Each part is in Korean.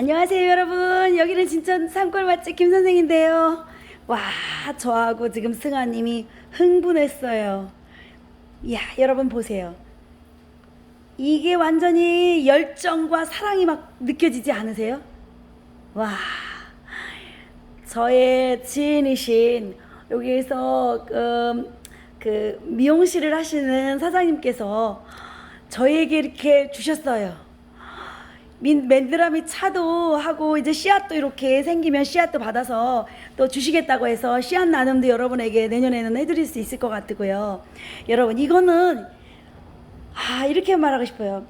안녕하세요 여러분 여기는 진천 산골 맛집 김선생인데요 와 저하고 지금 승아님이 흥분했어요 이야 여러분 보세요 이게 완전히 열정과 사랑이 막 느껴지지 않으세요? 와 저의 지인이신 여기에서 음, 그 미용실을 하시는 사장님께서 저에게 이렇게 주셨어요. 민, 맨드라미 차도 하고 이제 씨앗도 이렇게 생기면 씨앗도 받아서 또 주시겠다고 해서 씨앗 나눔도 여러분에게 내년에는 해드릴 수 있을 것 같고요. 여러분 이거는 아 이렇게 말하고 싶어요.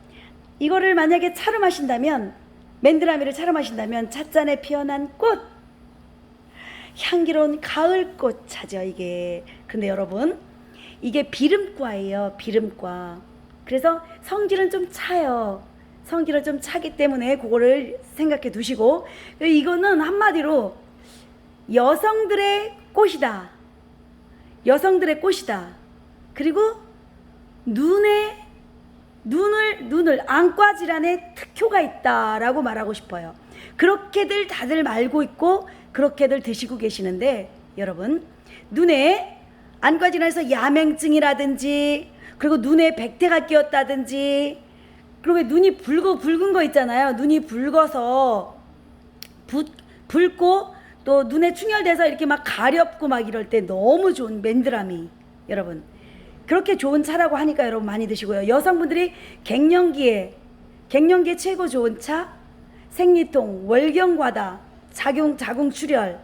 이거를 만약에 차로 마신다면 맨드라미를 차로 마신다면 찻잔에 피어난 꽃 향기로운 가을꽃 차죠 이게. 근데 여러분 이게 비름과예요 비름과. 그래서 성질은 좀 차요. 성질은 좀 차기 때문에 그거를 생각해 두시고 이거는 한마디로 여성들의 꽃이다. 여성들의 꽃이다. 그리고 눈에 눈을 눈을 안과 질환에 특효가 있다라고 말하고 싶어요. 그렇게들 다들 알고 있고 그렇게들 드시고 계시는데 여러분 눈에 안과 질환에서 야맹증이라든지 그리고 눈에 백태가 끼었다든지 그리고 왜 눈이 붉고 붉은 거 있잖아요. 눈이 붉어서 붓, 붉고 또 눈에 충혈돼서 이렇게 막 가렵고 막 이럴 때 너무 좋은 맨드라미 여러분 그렇게 좋은 차라고 하니까 여러분 많이 드시고요. 여성분들이 갱년기에 갱년기에 최고 좋은 차 생리통, 월경과다, 작용 자궁 출혈,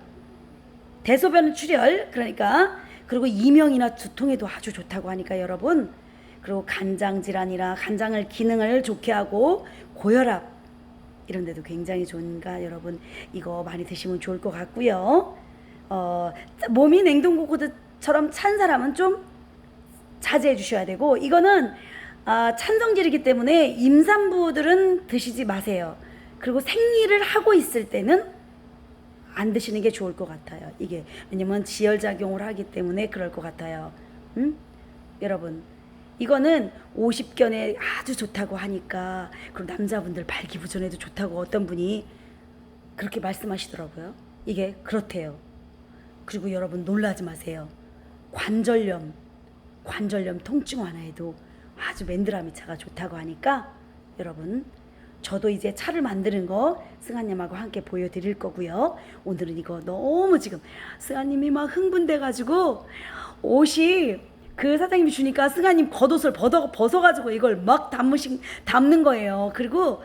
대소변 출혈 그러니까 그리고 이명이나 두통에도 아주 좋다고 하니까 여러분 그리고 간장 질환이나 간장을 기능을 좋게 하고 고혈압 이런 데도 굉장히 좋으니까 여러분 이거 많이 드시면 좋을 것 같고요. 어, 몸이 냉동고구처럼 찬 사람은 좀 자제해 주셔야 되고 이거는 아, 찬성질이기 때문에 임산부들은 드시지 마세요. 그리고 생리를 하고 있을 때는 안 드시는 게 좋을 것 같아요. 이게 왜냐면 지혈 작용을 하기 때문에 그럴 것 같아요. 음? 여러분 이거는 50견에 아주 좋다고 하니까 그리고 남자분들 발기부전에도 좋다고 어떤 분이 그렇게 말씀하시더라고요. 이게 그렇대요. 그리고 여러분 놀라지 마세요. 관절염, 관절염 통증 완화에도 아주 맨드라미 차가 좋다고 하니까 여러분 저도 이제 차를 만드는 거 승아님하고 함께 보여드릴 거고요. 오늘은 이거 너무 지금 승아님이 막 흥분돼 가지고 옷이 그 사장님이 주니까 승아님 겉옷을 벗어 벗어가지고 이걸 막 담으신 담는 거예요. 그리고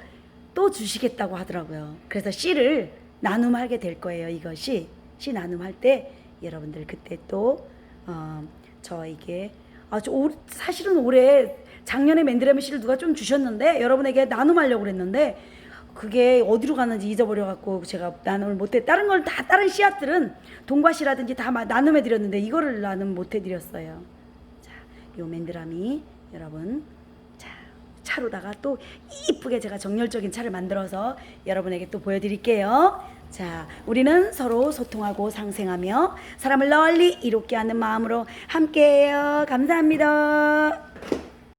또 주시겠다고 하더라고요. 그래서 씨를 나눔하게 될 거예요. 이것이 씨 나눔할 때 여러분들 그때 또 어, 저에게 아주 올, 사실은 올해 작년에 맨드라미 씨를 누가 좀 주셨는데 여러분에게 나눔하려고 그랬는데 그게 어디로 갔는지 잊어버려 갖고 제가 나눔을 못해 다른 걸 다 다른 씨앗들은 동과씨라든지 다 마- 나눔해 드렸는데 이거를 나눔 못해 드렸어요. 자, 요 맨드라미 여러분 자 차로다가 또 이쁘게 제가 정열적인 차를 만들어서 여러분에게 또 보여드릴게요. 자, 우리는 서로 소통하고 상생하며 사람을 널리 이롭게 하는 마음으로 함께해요. 감사합니다.